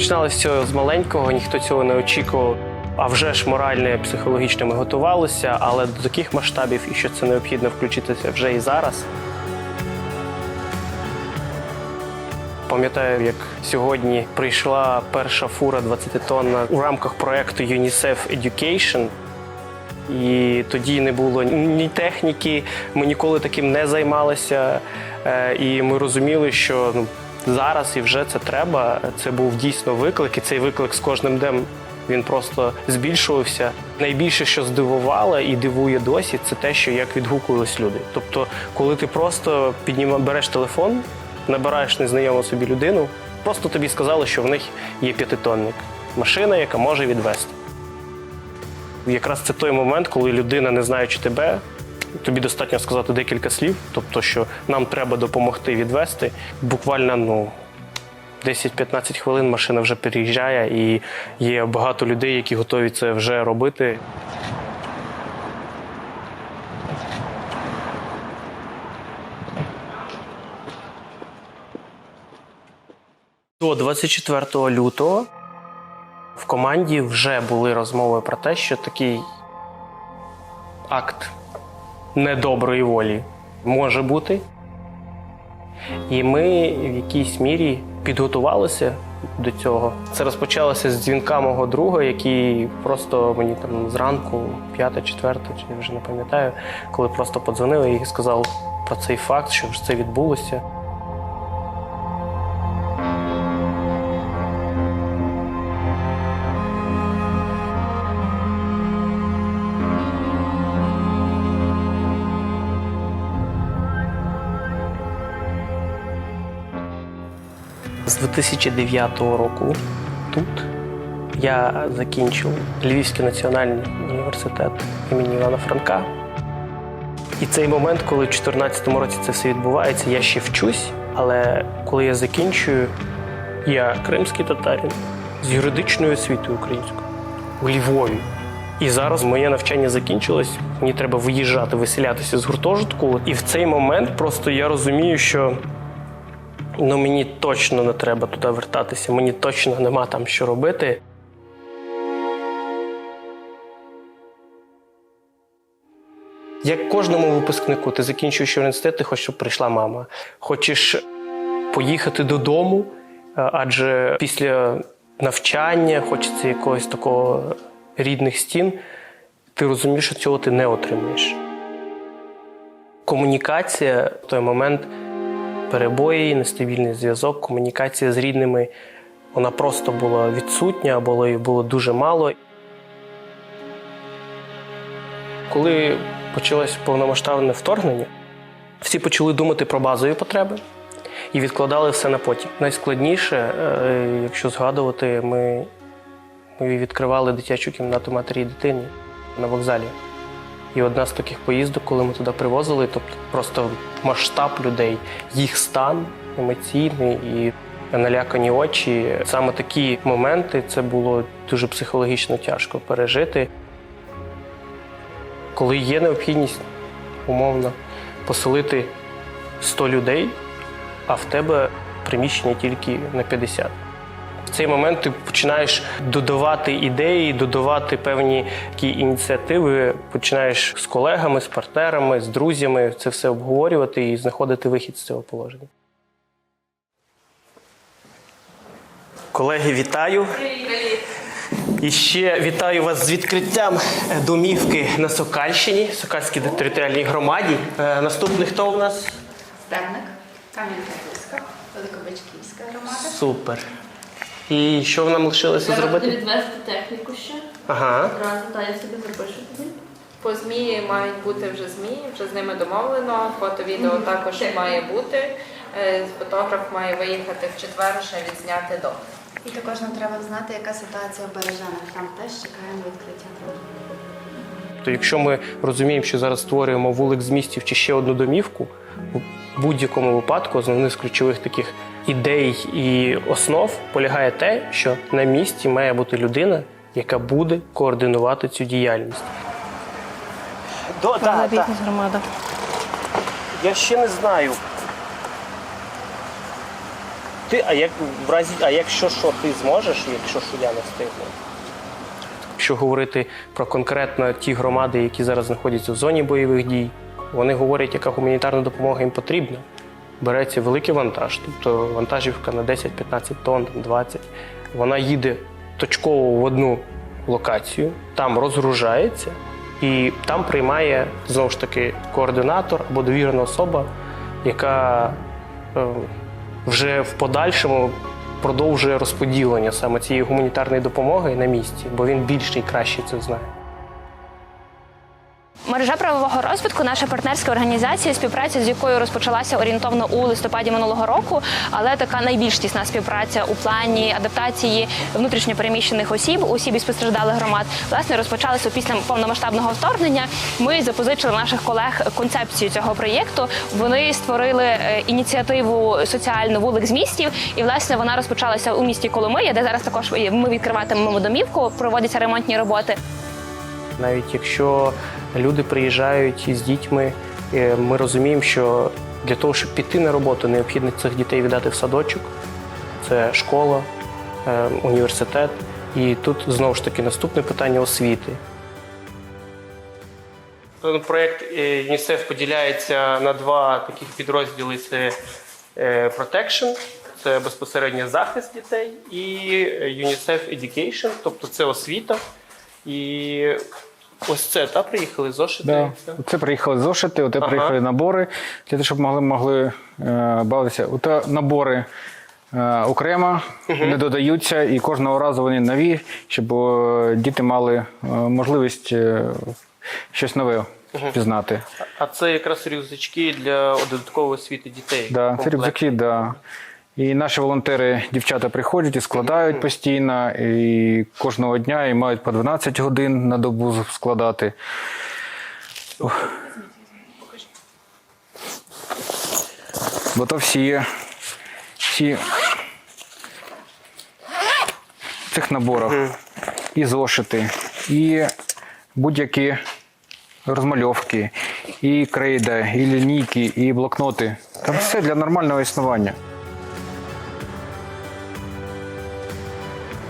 Починалося все з маленького, ніхто цього не очікував. А вже ж морально і психологічно ми готувалися, але до таких масштабів і що це необхідно включитися вже і зараз. Пам'ятаю, як сьогодні прийшла перша фура 20-тонна у рамках проекту UNICEF Education. І тоді не було ні техніки, ми ніколи таким не займалися. Е, І ми розуміли, що ну, зараз і вже це треба. Це був дійсно виклик, і цей виклик з кожним днем він просто збільшувався. Найбільше, що здивувало і дивує досі, це те, що як відгукувались люди. Тобто, коли ти просто підніма, береш телефон, набираєш незнайому собі людину, просто тобі сказали, що в них є п'ятитонник, машина, яка може відвезти. Якраз це той момент, коли людина, не знаючи тебе, тобі достатньо сказати декілька слів, тобто, що нам треба допомогти відвести. Буквально ну, 10-15 хвилин машина вже переїжджає, і є багато людей, які готові це вже робити. До 24 лютого в команді вже були розмови про те, що такий акт недоброї волі може бути. І ми в якійсь мірі підготувалися до цього. Це розпочалося з дзвінка мого друга, який просто мені там зранку, п'ята, четверта, чи я вже не пам'ятаю, коли просто подзвонив і сказав про цей факт, що це відбулося. З 2009 року тут я закінчив Львівський національний університет імені Івана Франка. І цей момент, коли в 2014 році це все відбувається, я ще вчусь, але коли я закінчую, я кримський татарин з юридичною освітою українською у Львові. І зараз моє навчання закінчилось. Мені треба виїжджати, виселятися з гуртожитку. І в цей момент просто я розумію, що ну мені точно не треба туди вертатися, мені точно нема там що робити. Як кожному випускнику, ти закінчуєш університет, ти хочеш, щоб прийшла мама. Хочеш поїхати додому, адже після навчання хочеться якогось такого рідних стін. Ти розумієш, що цього ти не отримаєш. Комунікація в той момент перебої, нестабільний зв'язок, комунікація з рідними, вона просто була відсутня або її було дуже мало. Коли почалось повномасштабне вторгнення, всі почали думати про базові потреби і відкладали все на потім. Найскладніше, е, якщо згадувати, ми, відкривали дитячу кімнату матері і дитині на вокзалі. І одна з таких поїздок, коли ми туди привозили, тобто просто масштаб людей, їх стан емоційний і налякані очі. Саме такі моменти це було дуже психологічно тяжко пережити. Коли є необхідність умовно поселити 100 людей, а в тебе приміщення тільки на 50. В цей момент ти починаєш додавати ідеї, додавати певні такі ініціативи, починаєш з колегами, з партнерами, з друзями це все обговорювати і знаходити вихід з цього положення. Колеги, вітаю! І ще вітаю вас з відкриттям е, домівки на Сокальщині, Сокальській територіальній громаді. Е, Наступний хто у нас? Стебник, Кам'янка-Бузька, Великобачківська громада. Супер. І що нам лишилося Треба зробити? відвести техніку ще. Ага. Одразу та я собі запишу тобі. По ЗМІ мають бути вже ЗМІ, вже з ними домовлено. Фото, відео також має бути. Е, Фотограф має виїхати в четвер, ще відзняти до. І також нам треба знати, яка ситуація в Бережанах. Там теж чекаємо відкриття. То якщо ми розуміємо, що зараз створюємо вулик з містів чи ще одну домівку, в будь-якому випадку основних з ключових таких ідей і основ полягає те, що на місці має бути людина, яка буде координувати цю діяльність. До, та, та. громада. Я ще не знаю. ти, а як в разі, а якщо що ти зможеш, якщо що я не встигну. Якщо говорити про конкретно ті громади, які зараз знаходяться в зоні бойових дій, вони говорять, яка гуманітарна допомога їм потрібна. Береться великий вантаж, тобто вантажівка на 10-15 тонн, там 20. Вона їде точково в одну локацію, там розгружається, і там приймає знову ж таки координатор або довірена особа, яка е, вже в подальшому продовжує розподілення саме цієї гуманітарної допомоги на місці, бо він більше і краще це знає. Мережа правового розвитку наша партнерська організація, співпраця з якою розпочалася орієнтовно у листопаді минулого року, але така найбільш тісна співпраця у плані адаптації внутрішньопереміщених осіб, осіб із постраждалих громад, власне розпочалася після повномасштабного вторгнення. Ми запозичили наших колег концепцію цього проєкту. Вони створили е, ініціативу соціальну вулик з містів, і власне вона розпочалася у місті Коломия, де зараз також ми відкриватимемо домівку, проводяться ремонтні роботи. Навіть якщо люди приїжджають із дітьми, е, ми розуміємо, що для того, щоб піти на роботу, необхідно цих дітей віддати в садочок, це школа, е, університет. І тут знову ж таки наступне питання освіти. Проєкт ЮНІСЕФ поділяється на два таких підрозділи: це е, Protection, це безпосередньо захист дітей, і UNICEF Education, тобто це освіта. І ось це та приїхали зошити. Да. Це. Це приїхали зошити, оте Ага. приїхали набори для того, щоб могли, могли е, бавитися. Оте набори е, окремо не додаються, і кожного разу вони нові, щоб е, діти мали е, можливість е, щось нове пізнати. А це якраз рюкзачки для додаткової освіти дітей. Да, це рюкзаки, да. І наші волонтери, дівчата приходять і складають постійно, і кожного дня і мають по 12 годин на добу складати. Бо то всі, всі в цих наборах і зошити, і будь-які розмальовки, і крейда, і лінійки, і блокноти. Там все для нормального існування.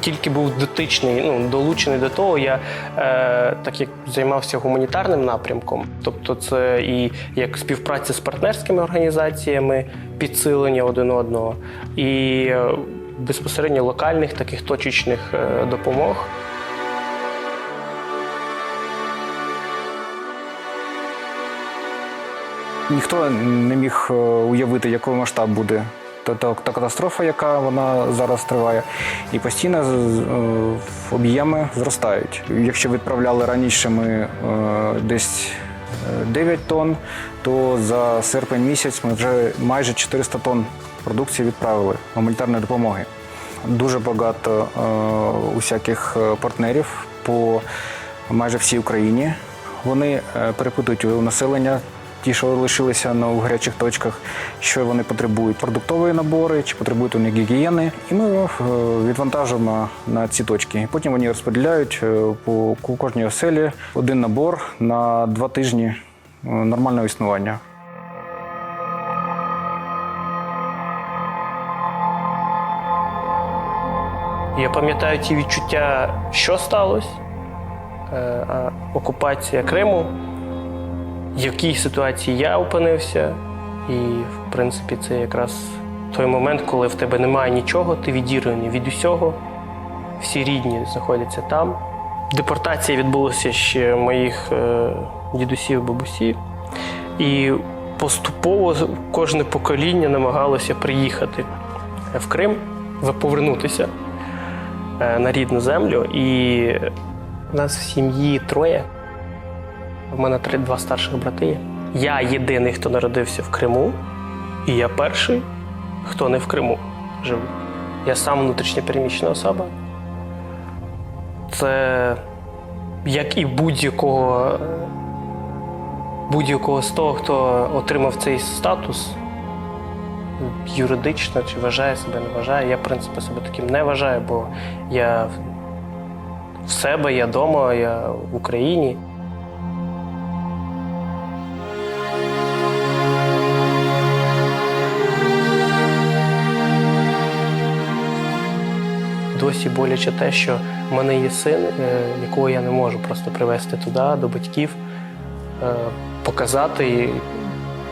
Тільки був дотичний, ну долучений до того, я е, так як займався гуманітарним напрямком, тобто це і як співпраця з партнерськими організаціями, підсилення один одного, і е, безпосередньо локальних таких точечних е, допомог. Ніхто не міг е, уявити, який масштаб буде та, та, та катастрофа, яка вона зараз триває, і постійно е, об'єми зростають. Якщо відправляли раніше ми е, десь е, 9 тонн, то за серпень місяць ми вже майже 400 тонн продукції відправили гуманітарної допомоги. Дуже багато е, усяких е, партнерів по майже всій Україні. Вони е, перепитують у населення, ті, що лишилися на у гарячих точках, що вони потребують продуктові набори, чи потребують вони гігієни. І ми е, відвантажуємо на ці точки. Потім вони розподіляють е, по кожній оселі один набор на два тижні е, нормального існування. Я пам'ятаю ті відчуття, що сталося, окупація Криму, в якій ситуації я опинився. І, в принципі, це якраз той момент, коли в тебе немає нічого, ти відірваний від усього, всі рідні знаходяться там. Депортація відбулася ще моїх е, дідусів, бабусів. І поступово кожне покоління намагалося приїхати в Крим, повернутися е, на рідну землю. І в нас в сім'ї троє. В мене три, два старших брати. Я єдиний, хто народився в Криму, і я перший, хто не в Криму живу. Я сам внутрішньо переміщена особа. Це як і будь-якого будь-якого з того, хто отримав цей статус, юридично чи вважає себе, не вважає. Я, в принципі, себе таким не вважаю, бо я в себе, я вдома, я в Україні. Досі боляче те, що в мене є син, е, якого я не можу просто привезти туди, до батьків, е, показати,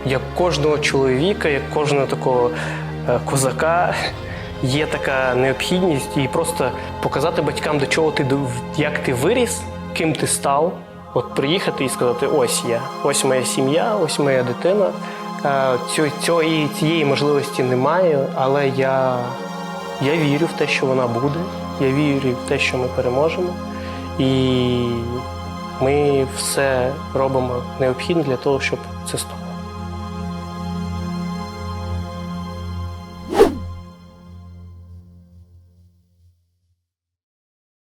як кожного чоловіка, як кожного такого е, козака. Є така необхідність і просто показати батькам, до чого ти як ти виріс, ким ти став. От приїхати і сказати: ось я, ось моя сім'я, ось моя дитина. Цієї, цієї можливості немає, але я, я вірю в те, що вона буде. Я вірю в те, що ми переможемо. І ми все робимо необхідне для того, щоб це сталося.